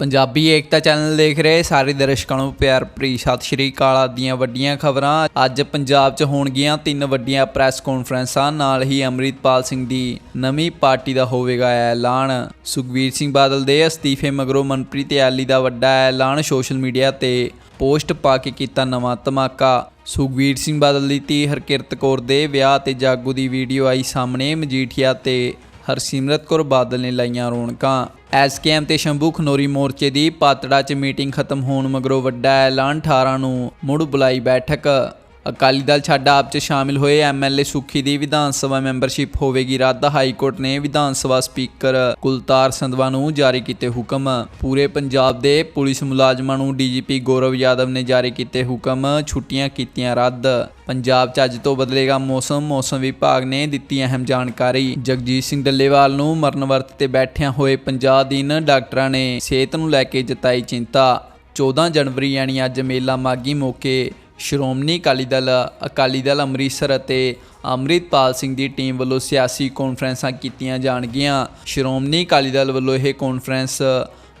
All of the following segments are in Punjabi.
ਪੰਜਾਬੀ ਏਕਤਾ ਚੈਨਲ ਦੇਖ ਰਹੇ ਸਾਰੇ ਦਰਸ਼ਕਾਂ ਨੂੰ ਪਿਆਰ ਭਰੀ ਸਤਿ ਸ਼੍ਰੀ ਅਕਾਲ ਆਪ ਦੀਆਂ ਵੱਡੀਆਂ ਖਬਰਾਂ। ਅੱਜ ਪੰਜਾਬ 'ਚ ਹੋਣਗੀਆਂ ਤਿੰਨ ਵੱਡੀਆਂ ਪ੍ਰੈਸ ਕਾਨਫਰੰਸਾਂ, ਨਾਲ ਹੀ ਅੰਮ੍ਰਿਤਪਾਲ ਸਿੰਘ ਦੀ ਨਵੀਂ ਪਾਰਟੀ ਦਾ ਹੋਵੇਗਾ ਐਲਾਨ। ਸੁਖਬੀਰ ਸਿੰਘ ਬਾਦਲ ਦੇ ਅਸਤੀਫੇ ਮਗਰੋਂ ਮਨਪ੍ਰੀਤ ਯਾਲੀ ਦਾ ਵੱਡਾ ਐਲਾਨ, ਸੋਸ਼ਲ ਮੀਡੀਆ ਤੇ ਪੋਸਟ ਪਾ ਕੇ ਕੀਤਾ ਨਵਾਂ ਧਮਾਕਾ। ਸੁਖਬੀਰ ਸਿੰਘ ਬਾਦਲ ਦੀ ਧੀ ਹਰਕਿਰਤ ਕੌਰ ਦੇ ਵਿਆਹ ਤੇ ਜਾਗੂ ਦੀ ਵੀਡੀਓ ਆਈ ਸਾਹਮਣੇ, ਮਜੀਠੀਆ ਤੇ ਹਰਸਿਮਰਤ ਕੌਰ ਬਾਦਲ ਨੇ ਲਾਈਆਂ ਰੌਣਕਾਂ। ਐਸਕੇਐਮ ਤੇ ਸ਼ੰਭੂ ਖਨੋਰੀ ਮੋਰਚੇ ਦੀ ਪਾਤੜਾ 'ਚ ਮੀਟਿੰਗ ਖਤਮ ਹੋਣ ਮਗਰੋਂ ਵੱਡਾ ਐਲਾਨ 18 ਨੂੰ ਮੁੜ ਬੁਲਾਈ ਬੈਠਕ। ਅਕਾਲੀ ਦਲ ਛੱਡ ਆਪ 'ਚ ਸ਼ਾਮਿਲ ਹੋਏ। ਐਮਐਲਏ ਸੁਖੀ ਦੀ ਵਿਧਾਨ ਸਭਾ ਮੈਂਬਰਸ਼ਿਪ ਹੋਵੇਗੀ। ਰੱਦ ਹਾਈ ਕੋਰਟ ਨੇ ਵਿਧਾਨ ਸਭਾ ਸਪੀਕਰ ਕੁਲਤਾਰ ਸੰਧਵਾ ਨੂੰ ਜਾਰੀ ਕੀਤੇ ਹੁਕਮ। ਪੂਰੇ ਪੰਜਾਬ ਦੇ ਪੁਲਿਸ ਮੁਲਾਜ਼ਮਾਂ ਨੂੰ ਡੀਜੀਪੀ ਗੌਰਵ ਯਾਦਵ ਨੇ ਜਾਰੀ ਕੀਤੇ ਹੁਕਮ। ਛੁੱਟੀਆਂ ਕੀਤੀਆਂ ਰੱਦ। ਪੰਜਾਬ 'ਚ ਅੱਜ ਤੋਂ ਬਦਲੇਗਾ ਮੌਸਮ। ਮੌਸਮ ਵਿਭਾਗ ਨੇ ਦਿੱਤੀ ਅਹਿਮ ਜਾਣਕਾਰੀ। ਜਗਜੀਤ ਸਿੰਘ ਡੱਲੇਵਾਲ ਨੂੰ ਮਰਨ ਵਰਤ ਤੇ ਬੈਠਿਆਂ ਹੋਏ 50 ਦਿਨ ਡਾਕਟਰਾਂ ਨੇ ਸਿਹਤ ਨੂੰ ਲੈ ਕੇ ਜਤਾਈ ਚਿੰਤਾ। 14 ਜਨਵਰੀ ਯਾਨੀ ਅੱਜ ਮੇਲਾ ਮਾਗੀ ਮੌਕੇ ਸ਼੍ਰੋਮਣੀ ਅਕਾਲੀ ਦਲ ਅਕਾਲੀ ਦਲ ਅੰਮ੍ਰਿਤਸਰ ਅਤੇ ਅੰਮ੍ਰਿਤਪਾਲ ਸਿੰਘ ਦੀ ਟੀਮ ਵੱਲੋਂ ਸਿਆਸੀ ਕਾਨਫਰੰਸਾਂ ਕੀਤੀਆਂ ਜਾਣਗੀਆਂ। ਸ਼੍ਰੋਮਣੀ ਅਕਾਲੀ ਦਲ ਵੱਲੋਂ ਇਹ ਕਾਨਫਰੰਸ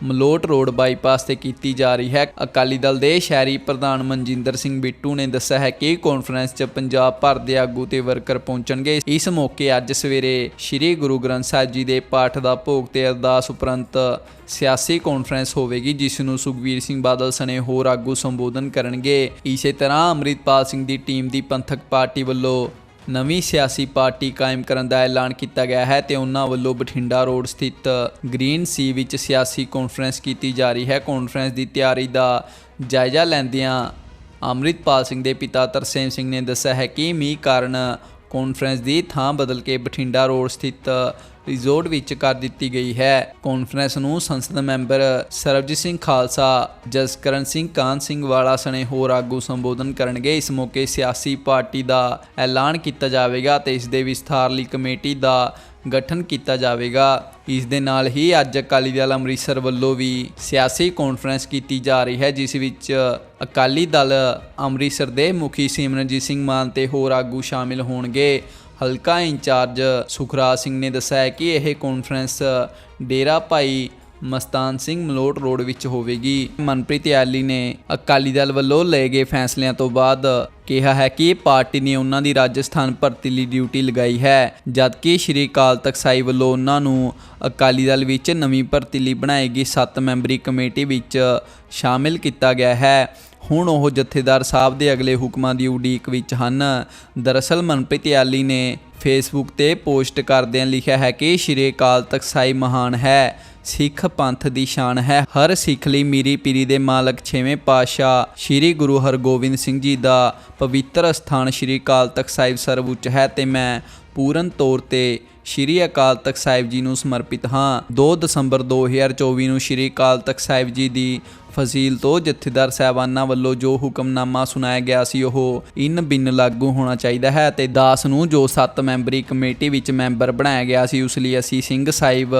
ਮਲੋਟ ਰੋਡ ਬਾਈਪਾਸ ਤੇ ਕੀਤੀ ਜਾ ਰਹੀ ਹੈ। ਅਕਾਲੀ ਦਲ ਦੇ ਸ਼ਹਿਰੀ ਪ੍ਰਧਾਨ ਮਨਜਿੰਦਰ ਸਿੰਘ ਬਿੱਟੂ ਨੇ ਦੱਸਿਆ ਹੈ ਕਿ ਕਾਨਫਰੰਸ 'ਚ ਪੰਜਾਬ ਭਰ ਦੇ ਆਗੂ ਤੇ ਵਰਕਰ ਪਹੁੰਚਣਗੇ। ਇਸ ਮੌਕੇ ਅੱਜ ਸਵੇਰੇ ਸ੍ਰੀ ਗੁਰੂ ਗ੍ਰੰਥ ਸਾਹਿਬ ਜੀ ਦੇ ਪਾਠ ਦਾ ਭੋਗ ਤੇ ਅਰਦਾਸ ਉਪਰੰਤ ਸਿਆਸੀ ਕਾਨਫਰੰਸ ਹੋਵੇਗੀ, ਜਿਸ ਨੂੰ ਸੁਖਬੀਰ ਸਿੰਘ ਬਾਦਲ ਸਣੇ ਹੋਰ ਆਗੂ ਸੰਬੋਧਨ ਕਰਨਗੇ। ਇਸੇ ਤਰ੍ਹਾਂ ਅੰਮ੍ਰਿਤਪਾਲ ਸਿੰਘ ਦੀ ਟੀਮ ਦੀ ਪੰਥਕ ਪਾਰਟੀ ਵੱਲੋਂ ਨਵੀਂ ਸਿਆਸੀ ਪਾਰਟੀ ਕਾਇਮ ਕਰਨ ਦਾ ਐਲਾਨ ਕੀਤਾ ਗਿਆ ਹੈ ਤੇ ਉਹਨਾਂ ਵੱਲੋਂ ਬਠਿੰਡਾ ਰੋਡ ਸਥਿਤ ਗ੍ਰੀਨ ਸੀ ਵਿੱਚ ਸਿਆਸੀ ਕਾਨਫਰੰਸ ਕੀਤੀ ਜਾ ਰਹੀ ਹੈ। ਕਾਨਫਰੰਸ ਦੀ ਤਿਆਰੀ ਦਾ ਜਾਇਜ਼ਾ ਲੈਂਦਿਆਂ ਅੰਮ੍ਰਿਤਪਾਲ ਸਿੰਘ ਦੇ ਪਿਤਾ ਤਰਸੇਮ ਸਿੰਘ ਨੇ ਦੱਸਿਆ ਹੈ ਕਿ ਮੀਂਹ ਕਾਰਨ ਕਾਨਫਰੰਸ ਦੀ ਥਾਂ ਬਦਲ ਕੇ ਬਠਿੰਡਾ ਰੋਡ ਸਥਿਤ ਰਿਜ਼ੋਰਟ ਵਿੱਚ ਕਰ ਦਿੱਤੀ ਗਈ ਹੈ। ਕਾਨਫਰੰਸ ਨੂੰ ਸੰਸਦ ਮੈਂਬਰ ਸਰਬਜੀਤ ਸਿੰਘ ਖਾਲਸਾ, ਜਸਕਰਨ ਸਿੰਘ ਕਾਨ ਸਿੰਘ ਵਾਲਾ ਸਣੇ ਹੋਰ ਆਗੂ ਸੰਬੋਧਨ ਕਰਨਗੇ। ਇਸ ਮੌਕੇ ਸਿਆਸੀ ਪਾਰਟੀ ਦਾ ਐਲਾਨ ਕੀਤਾ ਜਾਵੇਗਾ ਤੇ ਇਸ ਦੇ ਵਿਸਥਾਰ ਲਈ ਕਮੇਟੀ ਦਾ ਗਠਨ ਕੀਤਾ ਜਾਵੇਗਾ। ਇਸ ਦੇ ਨਾਲ ਹੀ ਅੱਜ ਅਕਾਲੀ ਦਲ ਅੰਮ੍ਰਿਤਸਰ ਵੱਲੋਂ ਵੀ ਸਿਆਸੀ ਕਾਨਫਰੰਸ ਕੀਤੀ ਜਾ ਰਹੀ ਹੈ, ਜਿਸ ਵਿੱਚ ਅਕਾਲੀ ਦਲ ਅੰਮ੍ਰਿਤਸਰ ਦੇ ਮੁਖੀ ਸਿਮਰਨਜੀਤ ਸਿੰਘ ਮਾਨ ਤੇ ਹੋਰ ਆਗੂ ਸ਼ਾਮਿਲ ਹੋਣਗੇ। ਹਲਕਾ ਇੰਚਾਰਜ ਸੁਖਰਾਜ ਸਿੰਘ ਨੇ ਦੱਸਿਆ ਕਿ ਇਹ ਕਾਨਫਰੰਸ ਡੇਰਾ ਭਾਈ ਮਸਤਾਨ ਸਿੰਘ ਮਲੋਟ ਰੋਡ ਵਿੱਚ ਹੋਵੇਗੀ। ਮਨਪ੍ਰੀਤ ਯਾਲੀ ਨੇ ਅਕਾਲੀ ਦਲ ਵੱਲੋਂ ਲਏ ਗਏ ਫੈਸਲਿਆਂ ਤੋਂ ਬਾਅਦ ਕਿਹਾ ਹੈ ਕਿ ਪਾਰਟੀ ਨੇ ਉਹਨਾਂ ਦੀ ਰਾਜਸਥਾਨ ਭਰਤੀ ਲਈ ਡਿਊਟੀ ਲਗਾਈ ਹੈ, ਜਦਕਿ ਸ਼੍ਰੀ ਅਕਾਲ ਤਖਤ ਸਾਹਿਬ ਵੱਲੋਂ ਉਹਨਾਂ ਨੂੰ ਅਕਾਲੀ ਦਲ ਵਿੱਚ ਨਵੀਂ ਭਰਤੀ ਲਈ ਬਣਾਈ ਗਈ 7 ਮੈਂਬਰੀ ਕਮੇਟੀ ਵਿੱਚ ਸ਼ਾਮਿਲ ਕੀਤਾ ਗਿਆ ਹੈ। ਹੁਣ ਉਹ ਜਥੇਦਾਰ ਸਾਹਿਬ ਦੇ ਅਗਲੇ ਹੁਕਮਾਂ ਦੀ ਉਡੀਕ ਵਿੱਚ ਹਨ। ਦਰਅਸਲ ਮਨਪ੍ਰੀਤ ਯਾਲੀ ਨੇ ਫੇਸਬੁੱਕ ਤੇ ਪੋਸਟ ਕਰਦਿਆਂ ਲਿਖਿਆ ਹੈ ਕਿ ਸ਼੍ਰੀ ਅਕਾਲ ਤਖਤ ਸਾਹਿਬ ਮਹਾਨ ਹੈ। ਸਿੱਖ ਪੰਥ ਦੀ ਸ਼ਾਨ ਹੈ। ਹਰ ਸਿੱਖ ਲਈ ਮੀਰੀ ਪੀਰੀ ਦੇ ਮਾਲਕ ਛੇਵੇਂ ਪਾਤਸ਼ਾਹ ਸ੍ਰੀ ਗੁਰੂ ਹਰਗੋਬਿੰਦ ਸਿੰਘ ਜੀ ਦਾ ਪਵਿੱਤਰ ਸਥਾਨ ਸ੍ਰੀ ਅਕਾਲ ਤਖਤ ਸਾਹਿਬ ਸਰਵਉੱਚ ਹੈ ਤੇ ਮੈਂ ਪੂਰਨ ਤੌਰ ਤੇ ਸ਼੍ਰੀ ਅਕਾਲ ਤਖਤ ਸਾਹਿਬ ਜੀ ਨੂੰ ਸਮਰਪਿਤ ਹਾਂ। 2 ਦਸੰਬਰ 2024 ਨੂੰ ਸ਼੍ਰੀ ਅਕਾਲ ਤਖਤ ਸਾਹਿਬ ਜੀ ਦੀ ਫਜ਼ੀਲ ਤੋਂ ਜਥੇਦਾਰ ਸਾਹਿਬਾਨਾਂ ਵੱਲੋਂ ਜੋ ਹੁਕਮਨਾਮਾ ਸੁਣਾਇਆ ਗਿਆ ਸੀ, ਉਹ ਇਨ ਬਿਨ ਲਾਗੂ ਹੋਣਾ ਚਾਹੀਦਾ ਹੈ ਤੇ ਦਾਸ ਨੂੰ ਜੋ 7 ਮੈਂਬਰੀ ਕਮੇਟੀ ਵਿੱਚ ਮੈਂਬਰ ਬਣਾਇਆ ਗਿਆ ਸੀ, ਉਸ ਲਈ ਅਸੀਂ ਸਿੰਘ ਸਾਹਿਬ